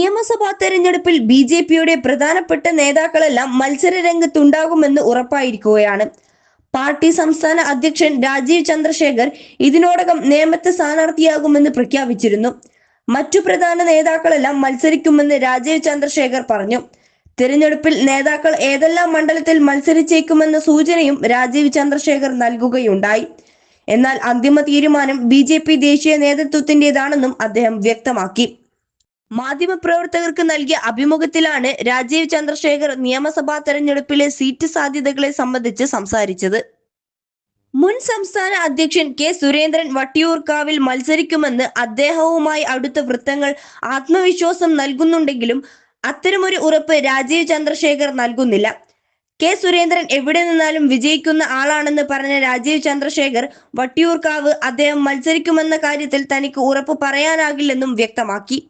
നിയമസഭാ തെരഞ്ഞെടുപ്പിൽ B J പിയുടെ പ്രധാനപ്പെട്ട നേതാക്കളെല്ലാം മത്സര രംഗത്തുണ്ടാകുമെന്ന് ഉറപ്പായിരിക്കുകയാണ്. പാർട്ടി സംസ്ഥാന അധ്യക്ഷൻ രാജീവ് ചന്ദ്രശേഖർ ഇതിനോടകം നേമത്തെ സ്ഥാനാർത്ഥിയാകുമെന്ന് പ്രഖ്യാപിച്ചിരുന്നു. മറ്റു പ്രധാന നേതാക്കളെല്ലാം മത്സരിക്കുമെന്ന് രാജീവ് ചന്ദ്രശേഖർ പറഞ്ഞു. തിരഞ്ഞെടുപ്പിൽ നേതാക്കൾ ഏതെല്ലാം മണ്ഡലത്തിൽ മത്സരിച്ചേക്കുമെന്ന സൂചനയും രാജീവ് ചന്ദ്രശേഖർ നൽകുകയുണ്ടായി. എന്നാൽ അന്തിമ തീരുമാനം ബി ദേശീയ നേതൃത്വത്തിന്റേതാണെന്നും അദ്ദേഹം വ്യക്തമാക്കി. മാധ്യമപ്രവർത്തകർക്ക് നൽകിയ അഭിമുഖത്തിലാണ് രാജീവ് ചന്ദ്രശേഖർ നിയമസഭാ തെരഞ്ഞെടുപ്പിലെ സീറ്റ് സാധ്യതകളെ സംബന്ധിച്ച് സംസാരിച്ചത്. മുൻ സംസ്ഥാന അധ്യക്ഷൻ കെ സുരേന്ദ്രൻ വട്ടിയൂർക്കാവിൽ മത്സരിക്കുമെന്ന് അദ്ദേഹവുമായി അടുത്ത വൃത്തങ്ങൾ ആത്മവിശ്വാസം നൽകുന്നുണ്ടെങ്കിലും അത്തരമൊരു ഉറപ്പ് രാജീവ് ചന്ദ്രശേഖർ നൽകുന്നില്ല. കെ സുരേന്ദ്രൻ എവിടെ നിന്നാലും വിജയിക്കുന്ന ആളാണെന്ന് പറഞ്ഞ രാജീവ് ചന്ദ്രശേഖർ വട്ടിയൂർക്കാവ് അദ്ദേഹം മത്സരിക്കുമെന്ന കാര്യത്തിൽ തനിക്ക് ഉറപ്പ് പറയാനാകില്ലെന്നും വ്യക്തമാക്കി.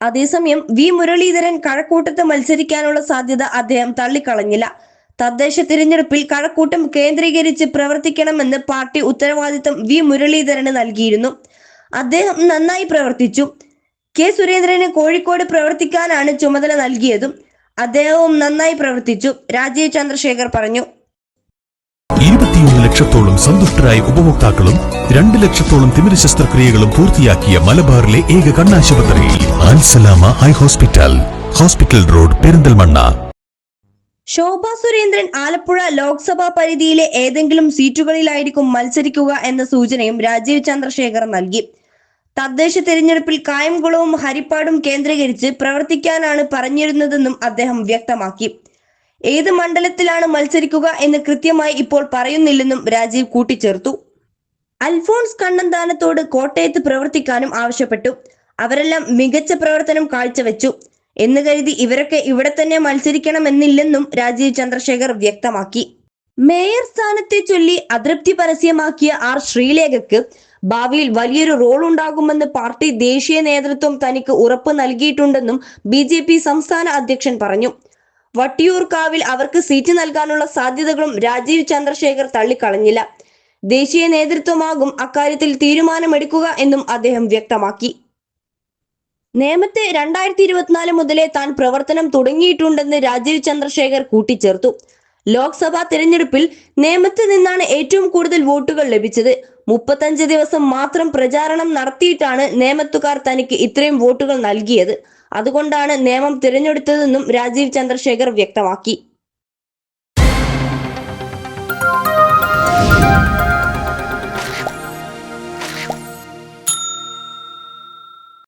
അതേസമയം വി മുരളീധരൻ കഴക്കൂട്ടത്ത് മത്സരിക്കാനുള്ള സാധ്യത അദ്ദേഹം തള്ളിക്കളഞ്ഞില്ല. തദ്ദേശ തിരഞ്ഞെടുപ്പിൽ കഴക്കൂട്ടം കേന്ദ്രീകരിച്ച് പ്രവർത്തിക്കണമെന്ന് പാർട്ടി ഉത്തരവാദിത്തം വി മുരളീധരന് നൽകിയിരുന്നു. അദ്ദേഹം നന്നായി പ്രവർത്തിച്ചു. കെ സുരേന്ദ്രന് കോഴിക്കോട് പ്രവർത്തിക്കാനാണ് ചുമതല നൽകിയതും അദ്ദേഹവും നന്നായി പ്രവർത്തിച്ചു രാജീവ് ചന്ദ്രശേഖർ പറഞ്ഞു. ലക്ഷത്തോളം സന്തുഷ്ടരായ ഉപഭോക്താക്കളും രണ്ട് ലക്ഷത്തോളം തിമിര ശസ്ത്രക്രിയകളും പൂർത്തിയാക്കിയ മലബാറിലെ ഏക കണ്ണാശുപത്രി Al Salama eye hospital. Hospital road Perinthalmanna. Shobha Surendran Alappuzha Lok Sabha പരിധിയിലെ ഏതെങ്കിലും സീറ്റുകളിലായിരിക്കും മത്സരിക്കുക എന്ന സൂചനയും രാജീവ് ചന്ദ്രശേഖർ നൽകി. തദ്ദേശ തെരഞ്ഞെടുപ്പിൽ കായംകുളവും ഹരിപ്പാടും കേന്ദ്രീകരിച്ച് പ്രവർത്തിക്കാനാണ് പറഞ്ഞിരുന്നതെന്നും അദ്ദേഹം വ്യക്തമാക്കി. ഏത് മണ്ഡലത്തിലാണ് മത്സരിക്കുക എന്ന് കൃത്യമായി ഇപ്പോൾ പറയുന്നില്ലെന്നും രാജീവ് കൂട്ടിച്ചേർത്തു. അൽഫോൺസ് കണ്ണന്താനത്തോട് കോട്ടയത്ത് പ്രവർത്തിക്കാനും ആവശ്യപ്പെട്ടു. അവരെല്ലാം മികച്ച പ്രവർത്തനം കാഴ്ചവെച്ചു. എന്ന് കരുതി ഇവരൊക്കെ ഇവിടെ തന്നെ മത്സരിക്കണമെന്നില്ലെന്നും രാജീവ് ചന്ദ്രശേഖർ വ്യക്തമാക്കി. മേയർ സ്ഥാനത്തെ ചൊല്ലി അതൃപ്തി പരസ്യമാക്കിയ ആർ ശ്രീലേഖയ്ക്ക് ഭാവിയിൽ വലിയൊരു റോൾ ഉണ്ടാകുമെന്ന് പാർട്ടി ദേശീയ നേതൃത്വം തനിക്ക് ഉറപ്പ് നൽകിയിട്ടുണ്ടെന്നും ബി സംസ്ഥാന അധ്യക്ഷൻ പറഞ്ഞു. വട്ടിയൂർക്കാവിൽ അവർക്ക് സീറ്റ് നൽകാനുള്ള സാധ്യതകളും രാജീവ് ചന്ദ്രശേഖർ തള്ളിക്കളഞ്ഞില്ല. ദേശീയ നേതൃത്വമാകും അക്കാര്യത്തിൽ തീരുമാനമെടുക്കുക എന്നും അദ്ദേഹം വ്യക്തമാക്കി. നേമത്തെ രണ്ടായിരത്തി ഇരുപത്തിനാല് മുതലേ താൻ പ്രവർത്തനം തുടങ്ങിയിട്ടുണ്ടെന്ന് രാജീവ് ചന്ദ്രശേഖർ കൂട്ടിച്ചേർത്തു. ലോക്സഭാ തിരഞ്ഞെടുപ്പിൽ നേമത്ത് നിന്നാണ് ഏറ്റവും കൂടുതൽ വോട്ടുകൾ ലഭിച്ചത്. മുപ്പത്തഞ്ച് ദിവസം മാത്രം പ്രചാരണം നടത്തിയിട്ടാണ് നേമത്തുകാർ തനിക്ക് ഇത്രയും വോട്ടുകൾ നൽകിയത്. അതുകൊണ്ടാണ് നിയമം തിരഞ്ഞെടുത്തതെന്നും രാജീവ് ചന്ദ്രശേഖർ വ്യക്തമാക്കി.